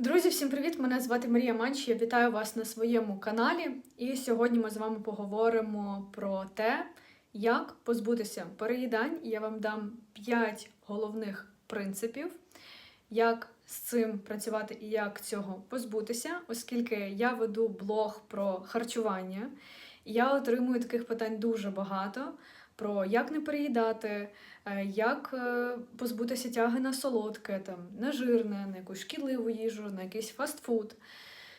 Друзі, всім привіт! Мене звати Марія Манч. Я вітаю вас на своєму каналі. І сьогодні ми з вами поговоримо про те, як позбутися переїдань. Я вам дам 5 головних принципів, як з цим працювати і як цього позбутися, оскільки я веду блог про харчування. Я отримую таких питань дуже багато. Про як не переїдати, е, як е, позбутися тяги на солодке, там, на жирне, на якусь шкідливу їжу, на якийсь фастфуд.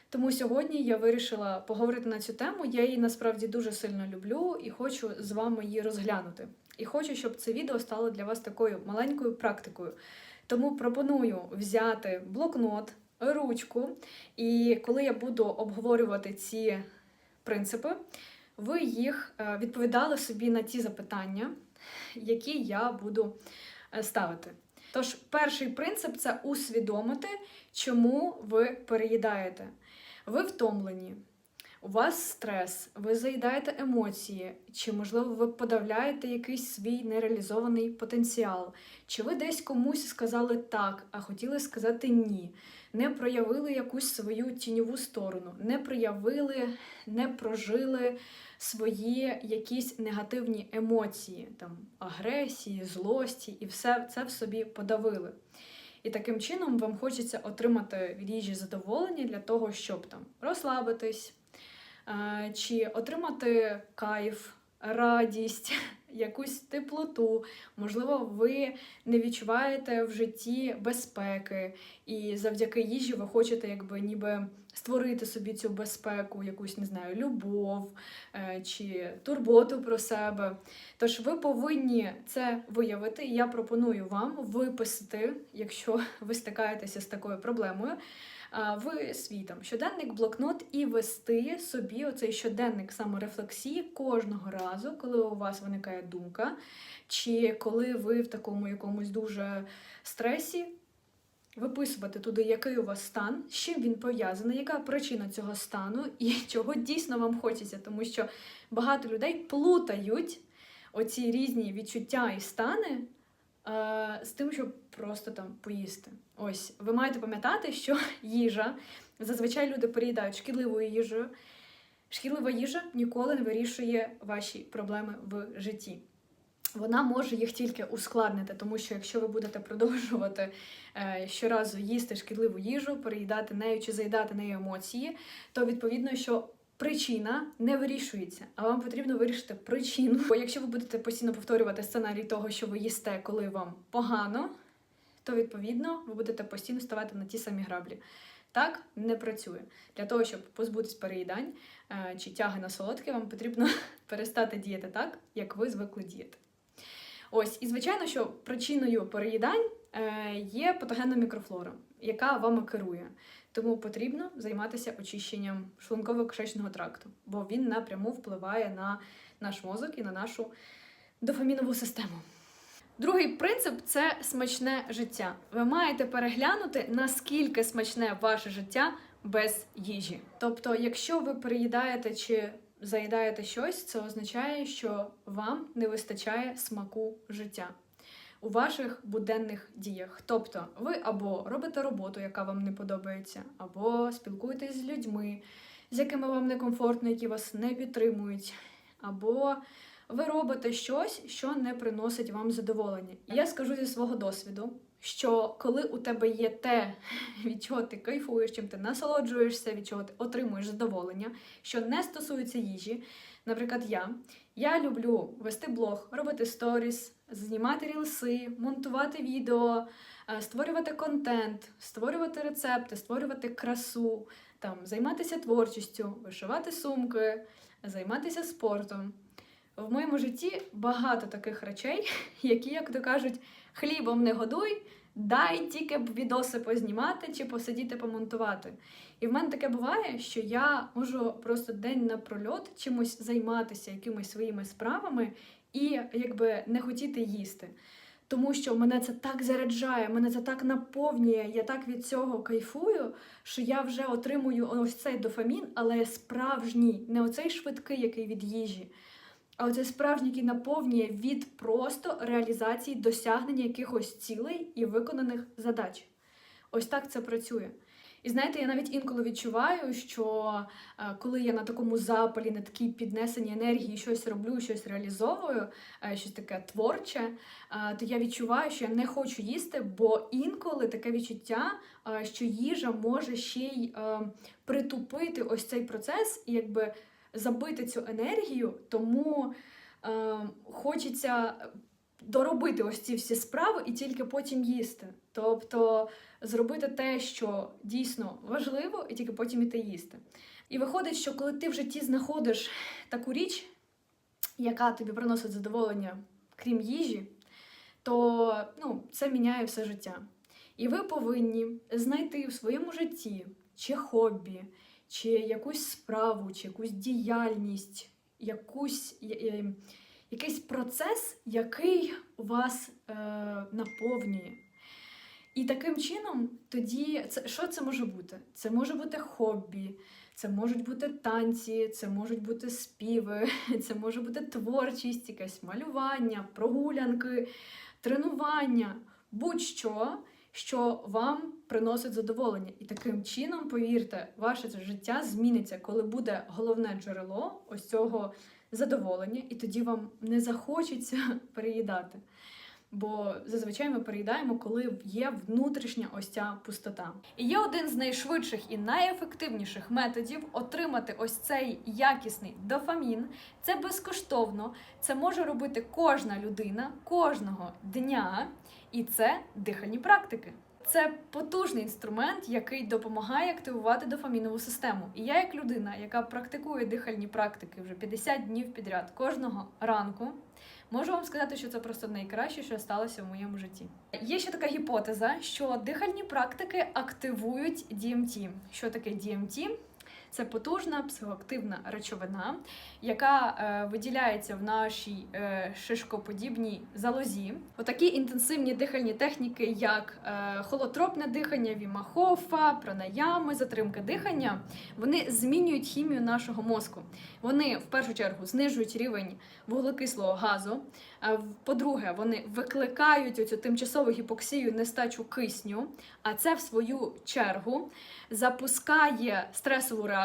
Тому сьогодні я вирішила поговорити на цю тему. Я її насправді дуже сильно люблю і хочу з вами її розглянути. І хочу, щоб це відео стало для вас такою маленькою практикою. Тому пропоную взяти блокнот, ручку, і коли я буду обговорювати ці принципи, ви їх е, відповідали собі на ті запитання, які я буду е, ставити. Тож, перший принцип це усвідомити, чому ви переїдаєте. Ви втомлені, у вас стрес, ви заїдаєте емоції, чи, можливо, ви подавляєте якийсь свій нереалізований потенціал, чи ви десь комусь сказали так, а хотіли сказати ні, не проявили якусь свою тіньову сторону, не проявили, не прожили свої якісь негативні емоції, там агресії, злості, і все це в собі подавили. І таким чином вам хочеться отримати від їжі задоволення для того, щоб там розслабитись, чи отримати кайф, радість, якусь теплоту. Можливо, ви не відчуваєте в житті безпеки, і завдяки їжі ви хочете, якби ніби створити собі цю безпеку, якусь не знаю, любов е, чи турботу про себе. Тож ви повинні це виявити, і я пропоную вам виписати, якщо ви стикаєтеся з такою проблемою. В свій там щоденник, блокнот і вести собі оцей щоденник саморефлексії кожного разу, коли у вас виникає думка, чи коли ви в такому якомусь дуже стресі, виписувати туди, який у вас стан, з чим він пов'язаний, яка причина цього стану і чого дійсно вам хочеться, тому що багато людей плутають оці різні відчуття і стани з тим, щоб просто там поїсти. Ось, ви маєте пам'ятати, що їжа зазвичай люди переїдають шкідливою їжею. Шкідлива їжа ніколи не вирішує ваші проблеми в житті. Вона може їх тільки ускладнити, тому що якщо ви будете продовжувати е, щоразу їсти шкідливу їжу, переїдати нею чи заїдати нею емоції, то відповідно, що причина не вирішується, а вам потрібно вирішити причину. Бо якщо ви будете постійно повторювати сценарій того, що ви їсте, коли вам погано, то відповідно ви будете постійно ставати на ті самі граблі. Так не працює. Для того, щоб позбутись переїдань е, чи тяги на солодке, вам потрібно перестати діяти так, як ви звикли діяти. Ось, і звичайно, що причиною переїдань е, є патогенна мікрофлора, яка вами керує. Тому потрібно займатися очищенням шлунково-кишечного тракту, бо він напряму впливає на наш мозок і на нашу дофамінову систему. Другий принцип це смачне життя. Ви маєте переглянути, наскільки смачне ваше життя без їжі. Тобто, якщо ви переїдаєте чи заїдаєте щось, це означає, що вам не вистачає смаку життя у ваших буденних діях. Тобто, ви або робите роботу, яка вам не подобається, або спілкуєтесь з людьми, з якими вам некомфортно, які вас не підтримують, або ви робите щось, що не приносить вам задоволення. І я скажу зі свого досвіду. Що коли у тебе є те, від чого ти кайфуєш, чим ти насолоджуєшся, від чого ти отримуєш задоволення, що не стосується їжі. Наприклад, я Я люблю вести блог, робити сторіс, знімати рілси, монтувати відео, е, створювати контент, створювати рецепти, створювати красу, там, займатися творчістю, вишивати сумки, займатися спортом. В моєму житті багато таких речей, які, як то кажуть, хлібом не годуй, дай тільки б відоси познімати чи посидіти помонтувати. І в мене таке буває, що я можу просто день напрольот чимось займатися, якимись своїми справами і якби не хотіти їсти. Тому що мене це так заряджає, мене це так наповнює, я так від цього кайфую, що я вже отримую ось цей дофамін, але справжній, не оцей швидкий, який від їжі. А оце справжній, який наповнює від просто реалізації досягнення якихось цілей і виконаних задач. Ось так це працює. І знаєте, я навіть інколи відчуваю, що е, коли я на такому запалі, на такій піднесеній енергії щось роблю, щось реалізовую, е, щось таке творче, е, то я відчуваю, що я не хочу їсти, бо інколи таке відчуття, що їжа може ще й притупити ось цей процес і якби забити цю енергію, тому е, хочеться доробити ось ці всі справи і тільки потім їсти. Тобто зробити те, що дійсно важливо, і тільки потім іти їсти. І виходить, що коли ти в житті знаходиш таку річ, яка тобі приносить задоволення, крім їжі, то ну, це міняє все життя. І ви повинні знайти в своєму житті чи хобі, чи якусь справу, чи якусь діяльність, якусь, якийсь процес, який вас е, наповнює. І таким чином, тоді це що це може бути? Це може бути хобі, це можуть бути танці, це можуть бути співи, це може бути творчість, якесь малювання, прогулянки, тренування, будь-що, що вам приносить задоволення. І таким чином, повірте, ваше життя зміниться, коли буде головне джерело ось цього задоволення, і тоді вам не захочеться переїдати. Бо зазвичай ми переїдаємо, коли є внутрішня ось ця пустота. І є один з найшвидших і найефективніших методів отримати ось цей якісний дофамін. Це безкоштовно, це може робити кожна людина кожного дня, і це дихальні практики. Це потужний інструмент, який допомагає активувати дофамінову систему. І я, як людина, яка практикує дихальні практики вже 50 днів підряд кожного ранку, можу вам сказати, що це просто найкраще, що сталося в моєму житті. Є ще така гіпотеза, що дихальні практики активують DMT. Що таке DMT? Це потужна психоактивна речовина, яка е, виділяється в нашій е, шишкоподібній залозі. Отакі інтенсивні дихальні техніки, як е, холотропне дихання, вімахофа, пранаями, затримка дихання, вони змінюють хімію нашого мозку. Вони в першу чергу знижують рівень вуглекислого газу. По-друге, вони викликають оцю тимчасову гіпоксію, нестачу кисню, а це в свою чергу запускає стресову реакцію,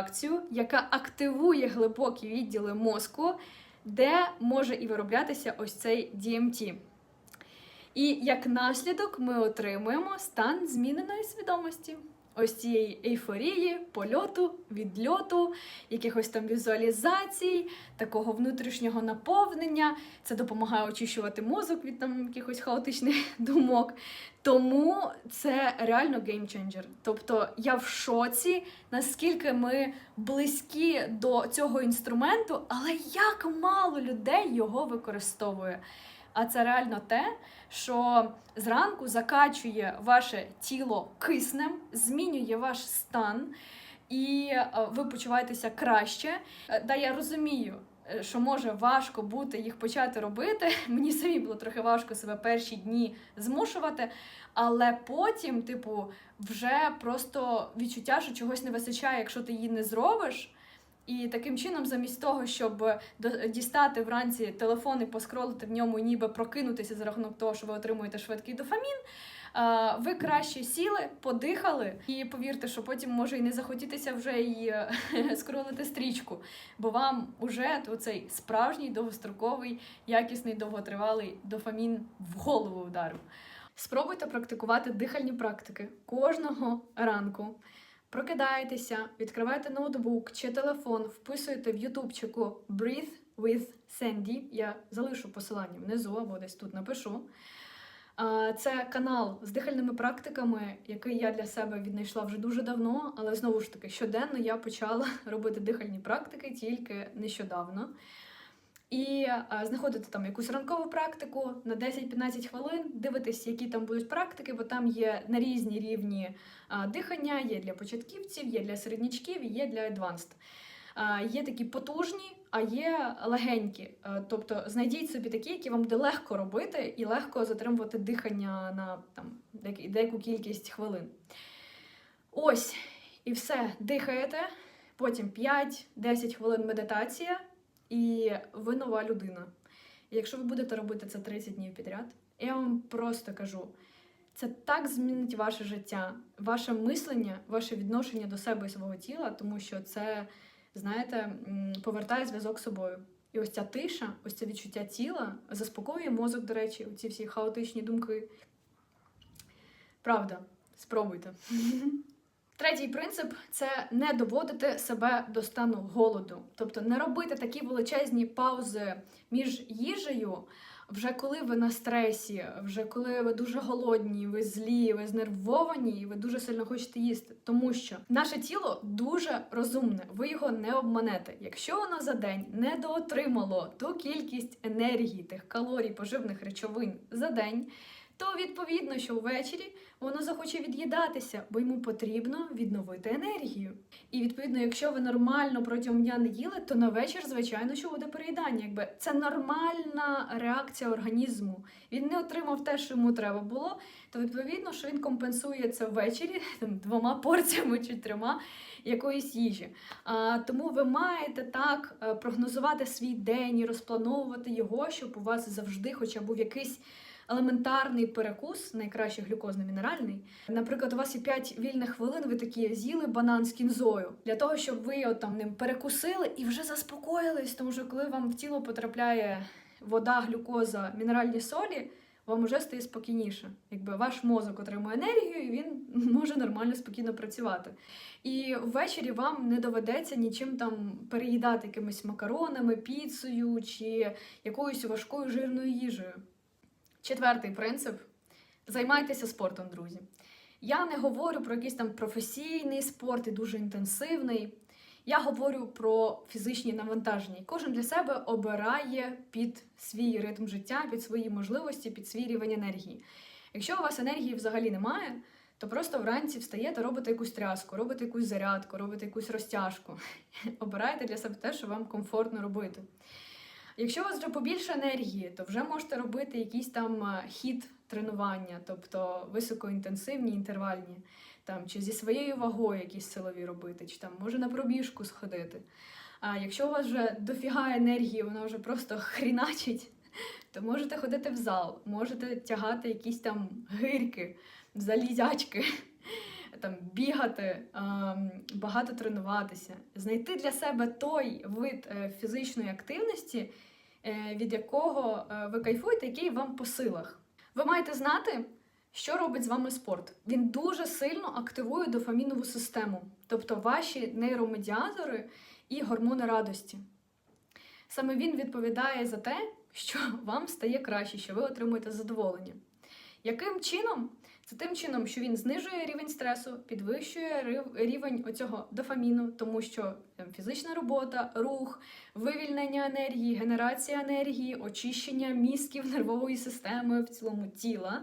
яка активує глибокі відділи мозку, де може і вироблятися ось цей DMT. І як наслідок ми отримуємо стан зміненої свідомості. Ось цієї ейфорії, польоту, відльоту, якихось там візуалізацій, такого внутрішнього наповнення. Це допомагає очищувати мозок від там якихось хаотичних думок. Тому це реально геймченджер. Тобто я в шоці, наскільки ми близькі до цього інструменту, але як мало людей його використовує. А це реально те, що зранку закачує ваше тіло киснем, змінює ваш стан, і е, ви почуваєтеся краще. Е, Да, я розумію, е, що може важко бути їх почати робити. Мені самі було трохи важко себе перші дні змушувати, але потім, типу, вже просто відчуття, що чогось не вистачає, якщо ти її не зробиш. І таким чином, замість того, щоб дістати вранці телефон і поскролити в ньому, ніби прокинутися за рахунок того, що ви отримуєте швидкий дофамін, е, ви краще сіли, подихали, і повірте, що потім може і не захотітися вже і е, скролити стрічку, бо вам уже цей справжній довгостроковий, якісний, довготривалий дофамін в голову вдарив. Спробуйте практикувати дихальні практики кожного ранку. Прокидаєтеся, відкриваєте ноутбук чи телефон, вписуєте в ютубчику Breathe with Sandy. Я залишу посилання внизу або десь тут напишу. Це канал з дихальними практиками, який я для себе віднайшла вже дуже давно, але знову ж таки щоденно я почала робити дихальні практики тільки нещодавно. І а, знаходите там якусь ранкову практику на 10-15 хвилин, дивитесь, які там будуть практики, бо там є на різні рівні дихання, є для початківців, є для середнячків є для advanced. А, Є такі потужні, а є легенькі. А, Тобто знайдіть собі такі, які вам буде легко робити і легко затримувати дихання на там, деяку кількість хвилин. Ось, і все, дихаєте, потім 5-10 хвилин медитація, і ви нова людина. І якщо ви будете робити це 30 днів підряд, я вам просто кажу: Це так змінить ваше життя, ваше мислення, ваше відношення до себе і свого тіла, тому що це, знаєте, повертає зв'язок з собою. І ось ця тиша, ось це відчуття тіла заспокоює мозок, до речі, у ці всі хаотичні думки. Правда, спробуйте. Третій принцип це не доводити себе до стану голоду, тобто не робити такі величезні паузи між їжею, вже коли ви на стресі, вже коли ви дуже голодні, ви злі, ви знервовані, і ви дуже сильно хочете їсти. Тому що наше тіло дуже розумне, ви його не обманете. Якщо воно за день не доотримало ту кількість енергії, тих калорій, поживних речовин за день. То відповідно, що ввечері воно захоче від'їдатися, бо йому потрібно відновити енергію. І відповідно, якщо ви нормально протягом дня не їли, то на вечір, звичайно, що буде переїдання. Якби це нормальна реакція організму. Він не отримав те, що йому треба було, то відповідно, що він компенсує це ввечері там, двома порціями чи трьома якоїсь їжі. А, тому ви маєте так е, прогнозувати свій день і розплановувати його, щоб у вас завжди, хоча б був якийсь елементарний перекус, найкраще глюкозно-мінеральний. Наприклад, у вас є 5 вільних хвилин, ви такі з'їли банан з кінзою для того, щоб ви от там ним перекусили і вже заспокоїлись, тому що коли вам в тіло потрапляє вода, глюкоза, мінеральні солі. Вам вже стає спокійніше. Якби ваш мозок отримує енергію, і він може нормально спокійно працювати. І ввечері вам не доведеться нічим там переїдати якимись макаронами, піцею чи якоюсь важкою жирною їжею. Четвертий принцип займайтеся спортом, друзі. Я не говорю про якийсь там професійний спорт і дуже інтенсивний. Я говорю про фізичні навантаження. Кожен для себе обирає під свій ритм життя, під свої можливості, під свій рівень енергії. Якщо у вас енергії взагалі немає, то просто вранці встаєте, робите якусь тряску, робите якусь зарядку, робите якусь розтяжку. Обирайте для себе те, що вам комфортно робити. Якщо у вас вже побільше енергії, то вже можете робити якийсь там е, хід тренування, тобто високоінтенсивні, інтервальні, там, чи зі своєю вагою якісь силові робити, чи там може на пробіжку сходити. А якщо у вас вже дофіга енергії, вона вже просто хріначить, то можете ходити в зал, можете тягати якісь там гирки, залізячки, там бігати, ем, багато тренуватися, знайти для себе той вид е, фізичної активності, е, від якого е, ви кайфуєте, який вам по силах. Ви маєте знати, що робить з вами спорт. Він дуже сильно активує дофамінову систему, тобто ваші нейромедіатори і гормони радості. Саме він відповідає за те, що вам стає краще, що ви отримуєте задоволення. Яким чином? Це тим чином, що він знижує рівень стресу, підвищує рівень оцього дофаміну, тому що там, фізична робота, рух, вивільнення енергії, генерація енергії, очищення мізків, нервової системи в цілому тіла.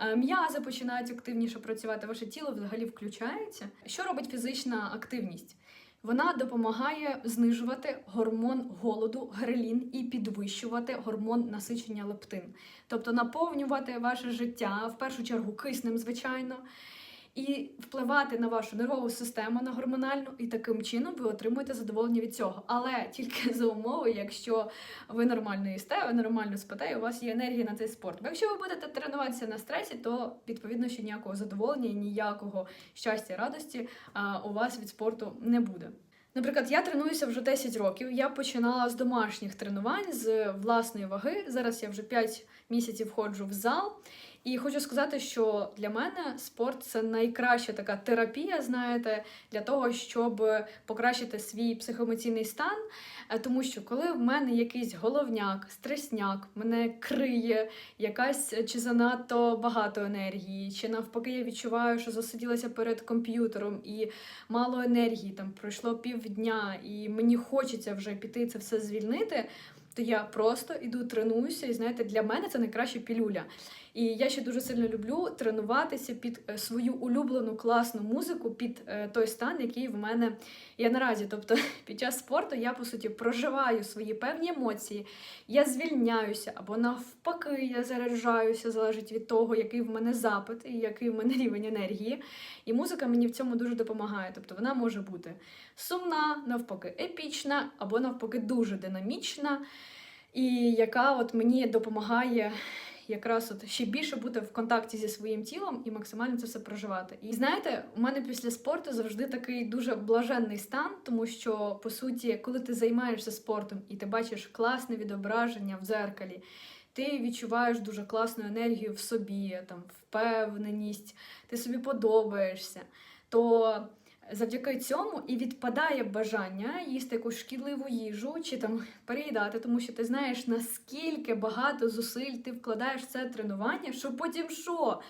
Е, М'язи починають активніше працювати, ваше тіло взагалі включається. Що робить фізична активність? Вона допомагає знижувати гормон голоду, грелін і підвищувати гормон насичення лептин, тобто наповнювати ваше життя в першу чергу киснем, звичайно, і впливати на вашу нервову систему на гормональну, і таким чином ви отримуєте задоволення від цього. Але тільки за умови, якщо ви нормально їсте, ви нормально спите, і у вас є енергія на цей спорт. Бо якщо ви будете тренуватися на стресі, то відповідно що ніякого задоволення ніякого щастя і радості у вас від спорту не буде. Наприклад, я тренуюся вже 10 років. Я починала з домашніх тренувань з власної ваги. Зараз я вже 5 місяців ходжу в зал. І хочу сказати, що для мене спорт це найкраща така терапія, знаєте, для того, щоб покращити свій психоемоційний стан. Е, Тому що коли в мене якийсь головняк, стресняк, мене криє якась чи занадто багато енергії, чи навпаки, я відчуваю, що засиділася перед комп'ютером і мало енергії, там пройшло півдня, і мені хочеться вже піти це все звільнити. То я просто іду тренуюся, і знаєте, для мене це найкраща пілюля. І я ще дуже сильно люблю тренуватися під е, свою улюблену класну музику, під е, той стан, який в мене є наразі. Тобто, під час спорту я по суті проживаю свої певні емоції, я звільняюся або навпаки, я заряджаюся, залежить від того, який в мене запит і який в мене рівень енергії. І музика мені в цьому дуже допомагає. Тобто вона може бути сумна, навпаки, епічна, або навпаки, дуже динамічна, і яка от мені допомагає якраз от ще більше бути в контакті зі своїм тілом і максимально це все проживати. І знаєте, у мене після спорту завжди такий дуже блаженний стан, тому що по суті, коли ти займаєшся спортом і ти бачиш класне відображення в дзеркалі, ти відчуваєш дуже класну енергію в собі, там впевненість, ти собі подобаєшся. То завдяки цьому і відпадає бажання їсти якусь шкідливу їжу чи там переїдати, тому що ти знаєш, наскільки багато зусиль ти вкладаєш в це тренування, що потім що?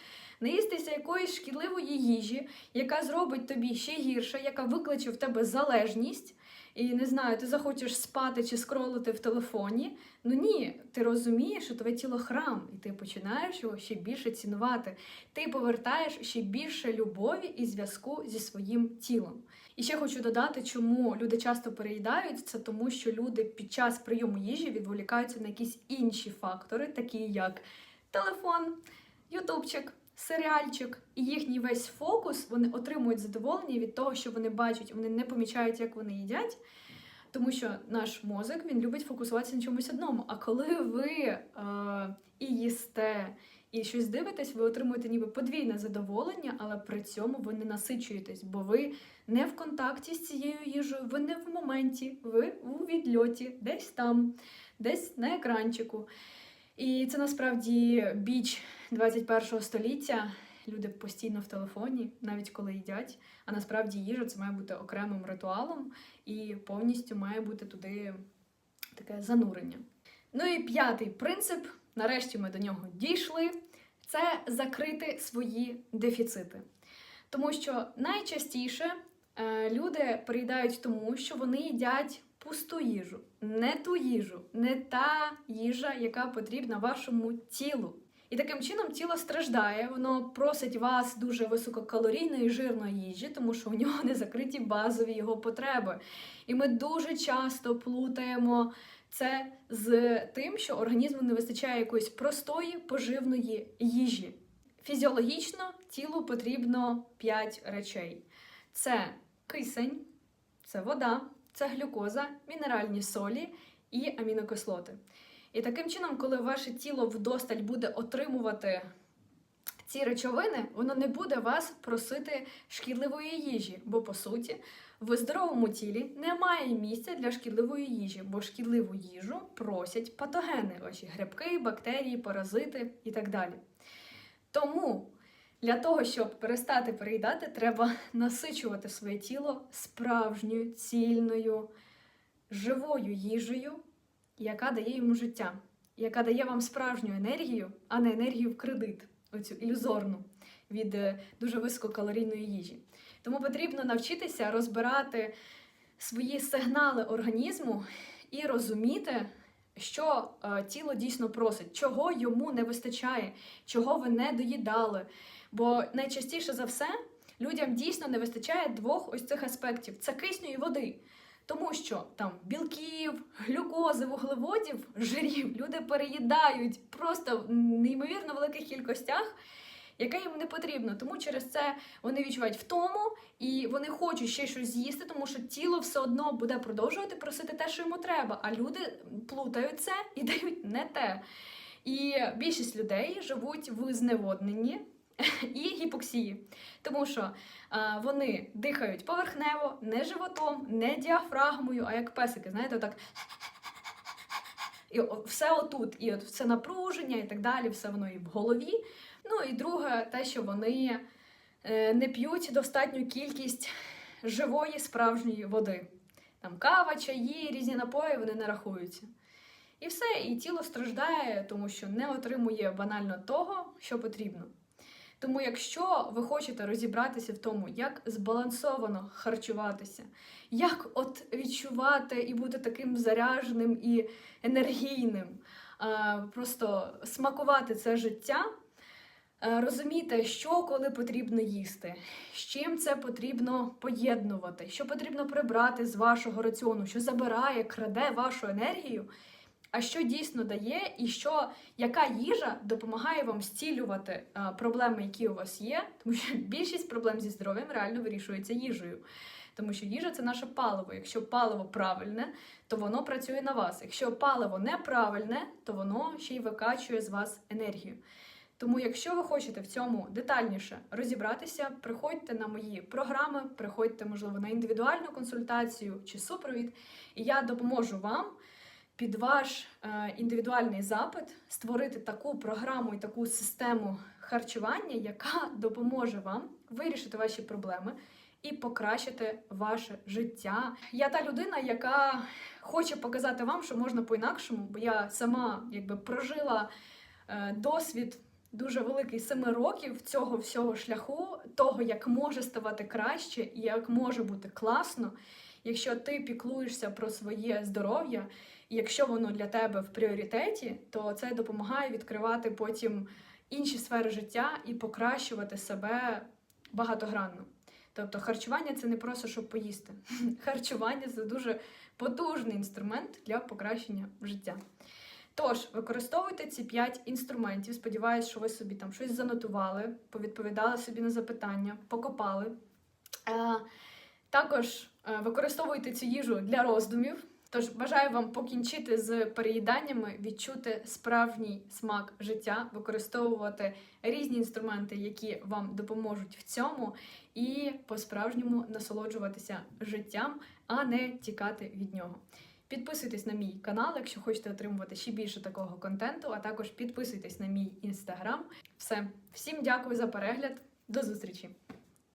Наїстися якоїсь шкідливої їжі, яка зробить тобі ще гірше, яка викличе в тебе залежність. І не знаю, ти захочеш спати чи скролити в телефоні. Ну ні, ти розумієш, що твоє тіло храм, і ти починаєш його ще більше цінувати. Ти повертаєш ще більше любові і зв'язку зі своїм тілом. І ще хочу додати, чому люди часто переїдають, це тому, що люди під час прийому їжі відволікаються на якісь інші фактори, такі як телефон, ютубчик. Серіальчик і їхній весь фокус вони отримують задоволення від того, що вони бачать, вони не помічають, як вони їдять, тому що наш мозок він любить фокусуватися на чомусь одному. А коли ви е, і їсте, і щось дивитесь, ви отримуєте ніби подвійне задоволення, але при цьому ви не насичуєтесь, бо ви не в контакті з цією їжею, ви не в моменті, ви у відльоті, десь там, десь на екранчику. І це насправді біч 21 століття. Люди постійно в телефоні, навіть коли їдять. А насправді їжа це має бути окремим ритуалом і повністю має бути туди таке занурення. Ну і п'ятий принцип, нарешті ми до нього дійшли, це закрити свої дефіцити. Тому що найчастіше е, люди приїдають тому, що вони їдять пусту їжу, не ту їжу, не та їжа, яка потрібна вашому тілу. І таким чином тіло страждає, воно просить вас дуже висококалорійної жирної їжі, тому що у нього не закриті базові його потреби. І ми дуже часто плутаємо це з тим, що організму не вистачає якоїсь простої поживної їжі. Фізіологічно тілу потрібно 5 речей: це кисень, це вода, це глюкоза, мінеральні солі і амінокислоти. І таким чином, коли ваше тіло вдосталь буде отримувати ці речовини, воно не буде вас просити шкідливої їжі, бо по суті в здоровому тілі немає місця для шкідливої їжі, бо шкідливу їжу просять патогени, ваші грибки, бактерії, паразити і так далі. Тому для того, щоб перестати переїдати, треба насичувати своє тіло справжньою, цільною, живою їжею, яка дає йому життя, яка дає вам справжню енергію, а не енергію в кредит, оцю ілюзорну від е, дуже висококалорійної їжі. Тому потрібно навчитися розбирати свої сигнали організму і розуміти, що е, тіло дійсно просить, чого йому не вистачає, чого ви не доїдали. Бо найчастіше за все людям дійсно не вистачає двох ось цих аспектів: це кисню і води. Тому що там білків, глюкози, вуглеводів, жирів люди переїдають просто в неймовірно великих кількостях, яке їм не потрібно. Тому через це вони відчувають втому і вони хочуть ще щось з'їсти, тому що тіло все одно буде продовжувати просити те, що йому треба. А люди плутають це і дають не те. І більшість людей живуть в зневодненні і гіпоксії, тому що а, вони дихають поверхнево, не животом, не діафрагмою, а як песики, знаєте, так. І все отут, і от все напруження, і так далі, все воно і в голові. Ну і друге, те, що вони е, не п'ють достатню кількість живої справжньої води. Там кава, чаї, різні напої вони не рахуються. І все, і тіло страждає, тому що не отримує банально того, що потрібно. Тому, якщо ви хочете розібратися в тому, як збалансовано харчуватися, як от відчувати і бути таким заряженим і енергійним, просто смакувати це життя, розуміти, що коли потрібно їсти, з чим це потрібно поєднувати, що потрібно прибрати з вашого раціону, що забирає, краде вашу енергію а що дійсно дає, і що яка їжа допомагає вам зцілювати а, проблеми, які у вас є, тому що більшість проблем зі здоров'ям реально вирішується їжею. Тому що їжа це наше паливо. Якщо паливо правильне, то воно працює на вас. Якщо паливо неправильне, то воно ще й викачує з вас енергію. Тому, якщо ви хочете в цьому детальніше розібратися, приходьте на мої програми, приходьте, можливо, на індивідуальну консультацію чи супровід, і я допоможу вам під ваш е, індивідуальний запит створити таку програму і таку систему харчування, яка допоможе вам вирішити ваші проблеми і покращити ваше життя. Я та людина, яка хоче показати вам, що можна по-інакшому, бо я сама якби прожила е, досвід дуже великий семи років цього всього шляху, того, як може ставати краще і як може бути класно, якщо ти піклуєшся про своє здоров'я, якщо воно для тебе в пріоритеті, то це допомагає відкривати потім інші сфери життя і покращувати себе багатогранно. Тобто харчування це не просто щоб поїсти. Харчування це дуже потужний інструмент для покращення життя. Тож, використовуйте ці 5 інструментів. Сподіваюсь, що ви собі там щось занотували, повідповідали собі на запитання, покопали. Е, також е, використовуйте цю їжу для роздумів. Тож бажаю вам покінчити з переїданнями, відчути справжній смак життя, використовувати різні інструменти, які вам допоможуть в цьому, і по-справжньому насолоджуватися життям, а не тікати від нього. Підписуйтесь на мій канал, якщо хочете отримувати ще більше такого контенту, а також підписуйтесь на мій інстаграм. Все, всім дякую за перегляд. До зустрічі!